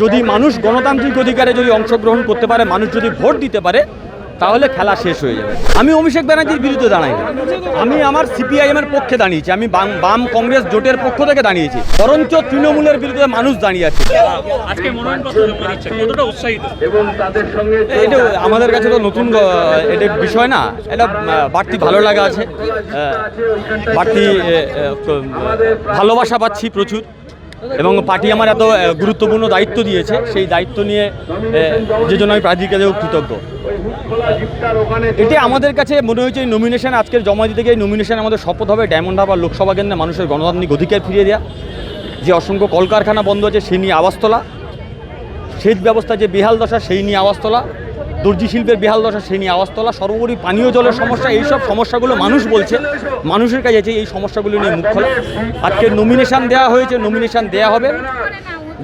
যদি মানুষ গণতান্ত্রিক অধিকারে যদি অংশগ্রহণ করতে পারে মানুষ যদি ভোট দিতে পারে তাহলে খেলা শেষ হয়ে যাবে। আমি অভিষেক ব্যানার্জির বিরুদ্ধে দাঁড়াই আমি আমার সিপিআইএম এর পক্ষে দাঁড়িয়েছি। আমি বাম বাম কংগ্রেস জোটের পক্ষ থেকে দাঁড়িয়েছি। বরঞ্চ তৃণমূলের বিরুদ্ধে মানুষ দাঁড়িয়ে আছে। এটা আমাদের কাছে তো নতুন এটা বিষয় না। এটা বাড়তি ভালো লাগা আছে। বাড়তি ভালোবাসা পাচ্ছি প্রচুর। এবং পার্টি আমার এত গুরুত্বপূর্ণ দায়িত্ব দিয়েছে। সেই দায়িত্ব নিয়ে যে জন্য আমি প্রার্থীর কাছেও কৃতজ্ঞ। এটি আমাদের কাছে মনে হয়েছে নমিনেশন আজকের জমা দিতে গিয়ে নমিনেশন আমাদের শপথ হবে ডায়মন্ড হারবার লোকসভা কেন্দ্রে মানুষের গণতান্ত্রিক অধিকার ফিরিয়ে দেওয়া যে অসংখ্য কলকারখানা বন্ধ আছে, সেই নিয়ে আওয়াজ তোলা সেচ ব্যবস্থা যে বেহাল দশা, সেই নিয়ে আওয়াজ তোলা দর্জি শিল্পের বেহাল দশা সে নিয়ে আওয়াজ তোলা সর্বোপরি পানীয় জলের সমস্যা, এইসব সমস্যাগুলো মানুষ বলছে। মানুষের কাছে এই সমস্যাগুলো নিয়ে মুখ খোলা। আজকে নমিনেশান দেওয়া হয়েছে নমিনেশান দেওয়া হবে।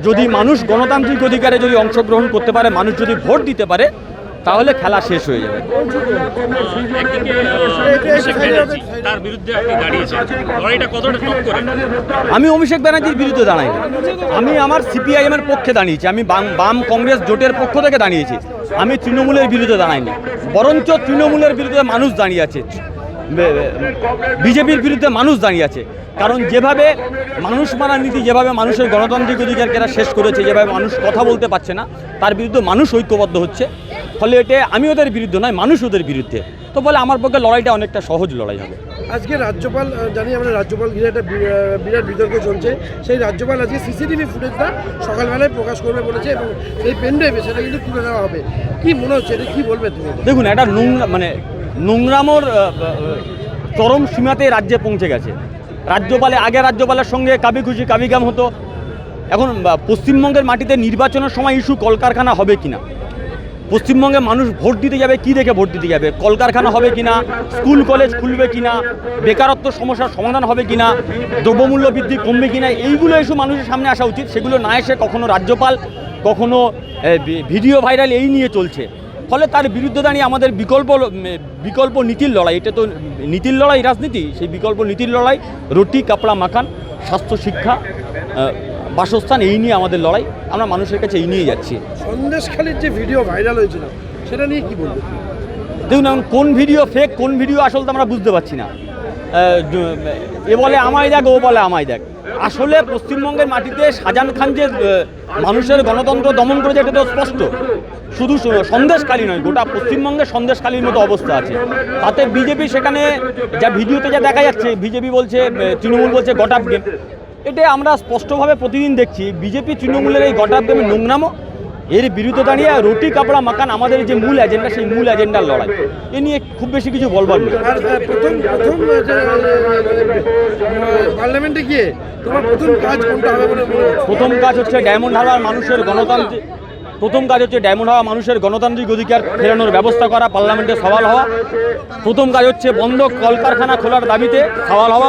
যদি মানুষ গণতান্ত্রিক অধিকারে যদি অংশগ্রহণ করতে পারে, মানুষ যদি ভোট দিতে পারে, তাহলে খেলা শেষ হয়ে যাবে। অভিষেক ব্যানার্জি তার বিরুদ্ধে আপনি দাঁড়িয়েছেন। লড়াইটা কতটা টপ করেন আমি অভিষেক ব্যানার্জির বিরুদ্ধে দাঁড়াই। আমি আমার সিপিআইএম এর পক্ষে দাঁড়িয়েছি। আমি বাম বাম কংগ্রেস জোটের পক্ষ থেকে দাঁড়িয়েছি। আমি তৃণমূলের বিরুদ্ধে দাঁড়াইনি। বরঞ্চ তৃণমূলের বিরুদ্ধে মানুষ দাঁড়িয়ে আছে। বিজেপির বিরুদ্ধে মানুষ দাঁড়িয়ে আছে। কারণ যেভাবে মানুষ মারার নীতি যেভাবে মানুষের গণতান্ত্রিক অধিকারকে এরা শেষ করেছে যেভাবে মানুষ কথা বলতে পারছে না তার বিরুদ্ধে মানুষ ঐক্যবদ্ধ হচ্ছে। ফলে এটা আমি ওদের বিরুদ্ধে নয় মানুষ ওদের বিরুদ্ধে। তো বলে আমার পক্ষে লড়াইটা অনেকটা সহজ লড়াই হবে। আজকে রাজ্যপাল জানি আমরা রাজ্যপাল ঘিরে একটা বিরাট বিতর্ক চলছে। সেই রাজ্যপাল আজকে সিসিটিভি ফুটেজটা সকালবেলায় প্রকাশ করবে বলেছে এবং এই পেন ড্রাইভে সেটা কিন্তু তুলে নেওয়া হবে। কি মনে হচ্ছে এটা কি বলবে তুমি? দেখুন একটা নোংরা মানে নোংরামোর চরম সীমাতে রাজ্যে পৌঁছে গেছে। রাজ্যপালে আগে রাজ্যপালের সঙ্গে কাবি খুশি কাবিগাম হতো। এখন পশ্চিমবঙ্গের মাটিতে নির্বাচনের সময় ইস্যু কলকারখানা হবে কিনা? পশ্চিমবঙ্গে মানুষ ভোট দিতে যাবে, কি দেখে ভোট দিতে যাবে? কলকারখানা হবে কিনা? স্কুল, কলেজ খুলবে কিনা? বেকারত্ব সমস্যার সমাধান হবে কিনা? দ্রব্যমূল্য বৃদ্ধি কমবে কিনা? এইগুলো ইস্যু মানুষের সামনে আসা উচিত। সেগুলো না এসে কখনো রাজ্যপাল, কখনো ভিডিও ভাইরাল এই নিয়ে চলছে। ফলে তার বিরুদ্ধে দাঁড়িয়ে আমাদের বিকল্প বিকল্প নীতির লড়াই, এটা তো নীতির লড়াই, রাজনীতি, সেই বিকল্প নীতির লড়াই, রুটি, কাপড়া, মাখান, স্বাস্থ্য, শিক্ষা বাসস্থান এই নিয়ে আমাদের লড়াই। আমরা মানুষের কাছে এই নিয়ে যাচ্ছি। সন্দেশখালির যে ভিডিও ভাইরাল হয়েছিল সেটা নিয়ে কি বলবে দেখুন এখন কোন ভিডিও ফেক কোন ভিডিও আসল তো আমরা বুঝতে পারছি না। এ বলে আমায় দেখ ও বলে আমায় দেখ। আসলে পশ্চিমবঙ্গের মাটিতে শাহজাহান খান যে মানুষের গণতন্ত্র দমন করেছে এটা তো স্পষ্ট। শুধু সন্দেশকালী নয় গোটা পশ্চিমবঙ্গে সন্দেশখালীর মতো অবস্থা আছে। তাতে বিজেপি সেখানে যা ভিডিওতে যা দেখা যাচ্ছে বিজেপি বলছে তৃণমূল বলছে গেম এটা আমরা স্পষ্টভাবে প্রতিদিন দেখছি। বিজেপি তৃণমূলের এই গটাপ গেমের নোংরামো। এর বিরুদ্ধে দাঁড়িয়ে রুটি কাপড়া মাকান আমাদের যে মূল এজেন্ডা সেই মূল এজেন্ডার লড়াই। এ নিয়ে খুব বেশি কিছু বলবার নেই। প্রথম প্রথম পার্লামেন্টে গিয়ে তোমার প্রথম কাজ কোনটা হবে হচ্ছে? প্রথম কাজ হচ্ছে ডায়মন্ড হারবার মানুষের গণতান্ত্রিক প্রথম কাজ হচ্ছে ডায়মন্ড হাওয়া মানুষের গণতান্ত্রিক অধিকার ফেরানোর ব্যবস্থা করা পার্লামেন্টে সওয়াল হওয়া। প্রথম কাজ হচ্ছে বন্ধ কলকারখানা খোলার দাবিতে সওয়াল হওয়া।